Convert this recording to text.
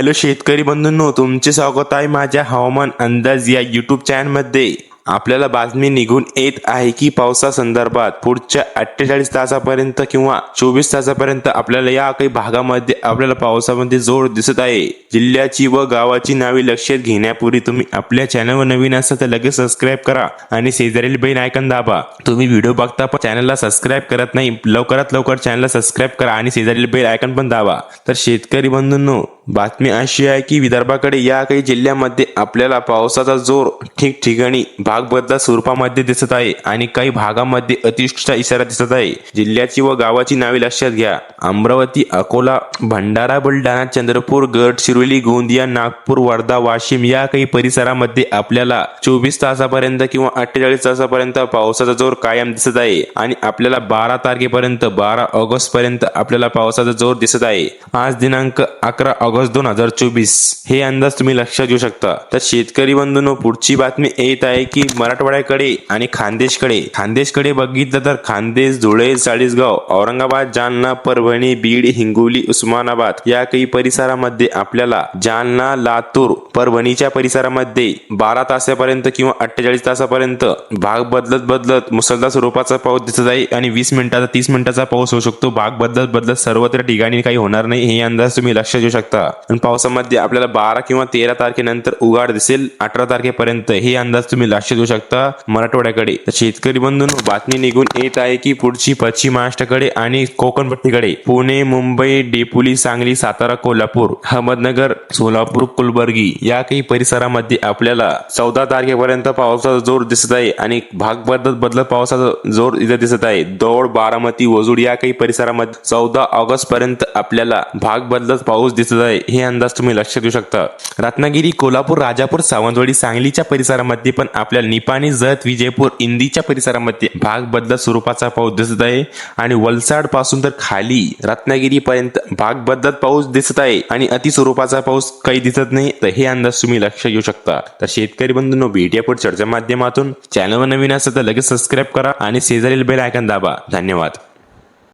Hello शेतकरी बंधूंनो तुमचे स्वागत आहे माझ्या हवामान अंदाज या युट्यूब चॅनलमध्ये आपल्याला बातमी निघून येत आहे की पावसासंदर्भात पुढच्या अठ्ठेचाळीस तासापर्यंत किंवा चोवीस तासापर्यंत आपल्याला या काही भागामध्ये आपल्याला पावसामध्ये जोर दिसत आहे. जिल्ह्याची व गावाची नावे लक्षात घेण्यापूर्वी तुम्ही आपल्या चॅनलवर नवीन असाल तर लगेच सबस्क्राईब करा आणि शेजारील बेल आयकन दाबा. तुम्ही व्हिडिओ बघता पण चॅनलला सबस्क्राईब करत नाही लवकरात लवकर चॅनलला सबस्क्राईब करा आणि शेजारील बेल आयकन पण दाबा. तर शेतकरी बंधूंनो बातमी अशी आहे की विदर्भाकडे या काही जिल्ह्यामध्ये आपल्याला पावसाचा जोर ठिकठिकाणी भाग बदला स्वरूपामध्ये दिसत आहे आणि काही भागामध्ये अतिवृष्टीचा इशारा दिसत आहे. जिल्ह्याची व गावाची नावे लक्षात घ्या. अमरावती अकोला भंडारा बुलढाणा चंद्रपूर गडचिरोली गोंदिया नागपूर वर्धा वाशिम या काही परिसरामध्ये आपल्याला चोवीस तासापर्यंत किंवा अठ्ठेचाळीस तासापर्यंत पावसाचा जोर कायम दिसत आहे आणि आपल्याला बारा तारखेपर्यंत बारा ऑगस्ट पर्यंत आपल्याला पावसाचा जोर दिसत आहे. आज दिनांक अकरा ऑगस्ट दोन हजार चोवीस. हे अंदाज तुम्ही लक्षात घेऊ शकता. तर शेतकरी बंधूंनो पुढची बातमी येत आहे की मराठवाड्याकडे आणि खानदेशकडे. खानदेशकडे बघितलं तर खानदेश धुळे चाळीसगाव औरंगाबाद जालना परभणी बीड हिंगोली उस्मानाबाद या काही परिसरामध्ये आपल्याला जालना लातूर परभणीच्या परिसरामध्ये बारा तासापर्यंत किंवा अठ्ठेचाळीस तासापर्यंत भाग बदलत बदलत मुसळधार स्वरूपाचा पाऊस दिसत आहे आणि वीस मिनिटाचा तीस मिनिटाचा पाऊस होऊ शकतो. भाग बदलत बदलत सर्वत्र ठिकाणी काही होणार नाही हे अंदाज तुम्ही लक्षात घेऊ शकता. आणि पावसामध्ये आपल्याला बारा किंवा तेरा तारखेनंतर उघाड दिसेल. अठरा तारखेपर्यंत हे अंदाज तुम्ही लक्ष देऊ शकता. मराठवाड्याकडे. तर शेतकरी बंधूंनो बातमी निघून येत आहे की पुढची पश्चिम महाराष्ट्राकडे आणि कोकणपट्टीकडे. पुणे मुंबई डेपुली सांगली सातारा कोल्हापूर अहमदनगर सोलापूर कुलबर्गी या काही परिसरामध्ये आपल्याला चौदा तारखेपर्यंत पावसाचा जोर दिसत आहे आणि भाग बदलत बदलत पावसाचा जोर इथे दिसत आहे. दौड बारामती वजूड या काही परिसरामध्ये चौदा ऑगस्ट पर्यंत आपल्याला भाग बदलत पाऊस दिसत आहे. हे अंदाज तुम्ही लक्षात देऊ शकता. रत्नागिरी कोल्हापूर राजापूर सावंतवाडी सांगलीच्या परिसरामध्ये पण आपल्याला निपाणी जत विजयपूर इंदीच्या परिसरामध्ये भाग बदलत स्वरूपाचा पाऊस दिसत आहे. आणि वलसाडपासून तर खाली रत्नागिरी पर्यंत भाग बदलत पाऊस दिसत आहे. आणि अति स्वरूपाचा पाऊस काही दिसत नाही तर हे अंदाज तुम्ही लक्ष घेऊ शकता. तर शेतकरी बंधूंनो भेटूया पुढच्या चर्चा माध्यमातून चॅनलवर नवीन असेल तर लगेच सबस्क्राईब करा आणि शेजारील बेल आयकन दाबा. धन्यवाद.